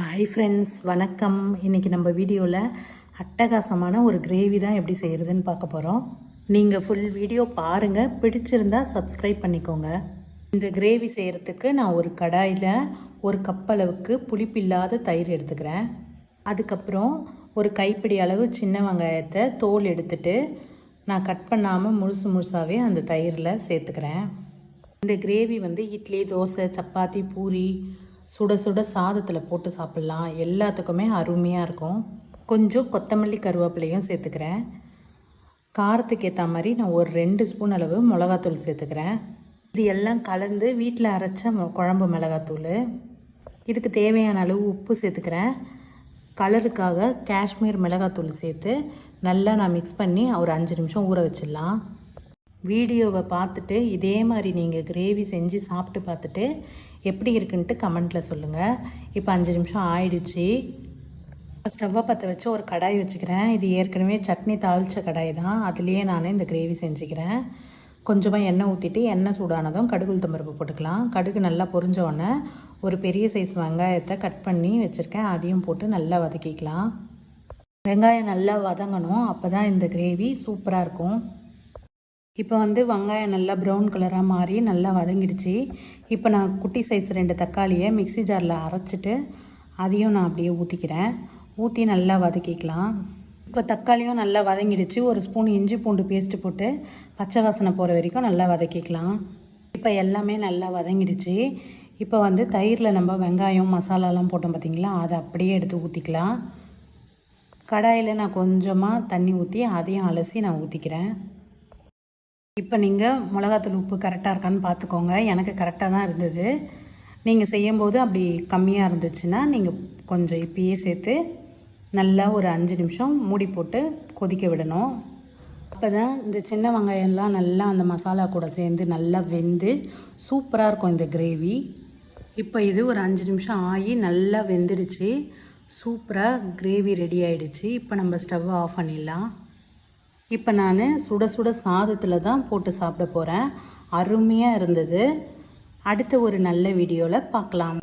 Hi friends வணக்கம். இன்றைக்கி நம்ம வீடியோவில் அட்டகாசமான ஒரு கிரேவி தான் எப்படி செய்கிறதுன்னு பார்க்க போகிறோம் நீங்கள் ஃபுல் வீடியோ பாருங்கள் பிடிச்சிருந்தா சப்ஸ்கிரைப் பண்ணிக்கோங்க. இந்த கிரேவி செய்கிறதுக்கு நான் ஒரு கடாயில் ஒரு கப் அளவுக்கு புளிப்பில்லாத தயிர் எடுத்துக்கிறேன். அதுக்கப்புறம் ஒரு கைப்பிடி அளவு சின்ன வெங்காயத்தை தோல் எடுத்துட்டு நான் கட் பண்ணாமல் முழுசு முழுசாகவே அந்த தயிரில் சேர்த்துக்கிறேன். இந்த கிரேவி வந்து இட்லி தோசை சப்பாத்தி பூரி சுட சுட சாதத்தில் போட்டு சாப்பிட்லாம். எல்லாத்துக்குமே அருமையாக இருக்கும். கொஞ்சம் கொத்தமல்லி கருவேப்பிலையும் சேர்த்துக்கிறேன். காரத்துக்கு ஏற்ற மாதிரி நான் ஒரு ரெண்டு ஸ்பூன் அளவு மிளகாத்தூள் சேர்த்துக்கிறேன். இது எல்லாம் கலந்து வீட்டில் அரைச்ச மொ- குழம்பு மிளகாத்தூள். இதுக்கு தேவையான அளவு உப்பு சேர்த்துக்கிறேன். கலருக்காக காஷ்மீர் மிளகாத்தூள் சேர்த்து நல்லா நான் மிக்ஸ் பண்ணி ஒரு அஞ்சு நிமிஷம் ஊற வச்சிடலாம். வீடியோவை பார்த்துட்டு இதே மாதிரி நீங்கள் கிரேவி செஞ்சு சாப்பிட்டு பார்த்துட்டு எப்படி இருக்குன்ட்டு கமெண்ட்டில் சொல்லுங்கள். இப்போ அஞ்சு நிமிஷம் ஆயிடுச்சு. ஸ்டவ்வை பற்ற வச்சு ஒரு கடாய் வச்சுக்கிறேன். இது ஏற்கனவே சட்னி தாளித்த கடாய் தான். அதுலேயே நான் இந்த கிரேவி செஞ்சுக்கிறேன். கொஞ்சமாக எண்ணெய் ஊற்றிட்டு எண்ணெய் சூடானதும் கடுகு உளுத்தம்பருப்பு போட்டுக்கலாம். கடுகு நல்லா பொரிஞ்ச உடனே ஒரு பெரிய சைஸ் வெங்காயத்தை கட் பண்ணி வச்சுருக்கேன். அதையும் போட்டு நல்லா வதக்கிக்கலாம். வெங்காயம் நல்லா வதங்கணும். அப்போ தான் இந்த கிரேவி சூப்பராக இருக்கும். இப்போ வந்து வெங்காயம் நல்லா ப்ரௌன் கலராக மாறி நல்லா வதங்கிடுச்சு. இப்போ நான் குட்டி சைஸ் ரெண்டு தக்காளியை மிக்ஸி ஜாரில் அரைச்சிட்டு அதையும் நான் அப்படியே ஊற்றிக்கிறேன் ஊற்றி நல்லா வதக்கிக்கலாம். இப்போ தக்காளியும் நல்லா வதங்கிடுச்சு. ஒரு ஸ்பூன் இஞ்சி பூண்டு பேஸ்ட்டு போட்டு பச்சை வாசனை போகிற வரைக்கும் நல்லா வதக்கிக்கலாம். இப்போ எல்லாமே நல்லா வதங்கிடுச்சு. இப்போ வந்து தயிரில் நம்ம வெங்காயம் மசாலாலாம் போட்டோம் பார்த்தீங்களா? அதை அப்படியே எடுத்து ஊற்றிக்கலாம் கடாயில் நான் கொஞ்சமாக தண்ணி ஊற்றி அதையும் அலசி நான் ஊற்றிக்கிறேன் இப்போ நீங்கள் மிளகாத்தூள் உப்பு கரெக்டாக இருக்கான்னு பார்த்துக்கோங்க எனக்கு கரெக்டாக தான் இருந்தது. நீங்கள் செய்யும்போது அப்படி கம்மியாக இருந்துச்சுன்னா நீங்கள் கொஞ்சம் இப்பயே சேர்த்து நல்லா ஒரு அஞ்சு நிமிஷம் மூடி போட்டு கொதிக்க விடணும். அப்போ தான் இந்த சின்ன வெங்காயம்லாம் நல்லா அந்த மசாலா கூட சேர்ந்து நல்லா வெந்து சூப்பராக இருக்கும் இந்த கிரேவி. இப்போ இது ஒரு அஞ்சு நிமிஷம் ஆகி நல்லா வெந்துடுச்சு சூப்பராக கிரேவி ரெடி ஆகிடுச்சு இப்போ நம்ம ஸ்டவ்வை ஆஃப் பண்ணிடலாம். இப்போ நான் சுட சுட சாதத்தில் தான் போட்டு சாப்பிட போகிறேன் அருமையாக இருந்தது. அடுத்த ஒரு நல்ல வீடியோவில் பார்க்கலாம்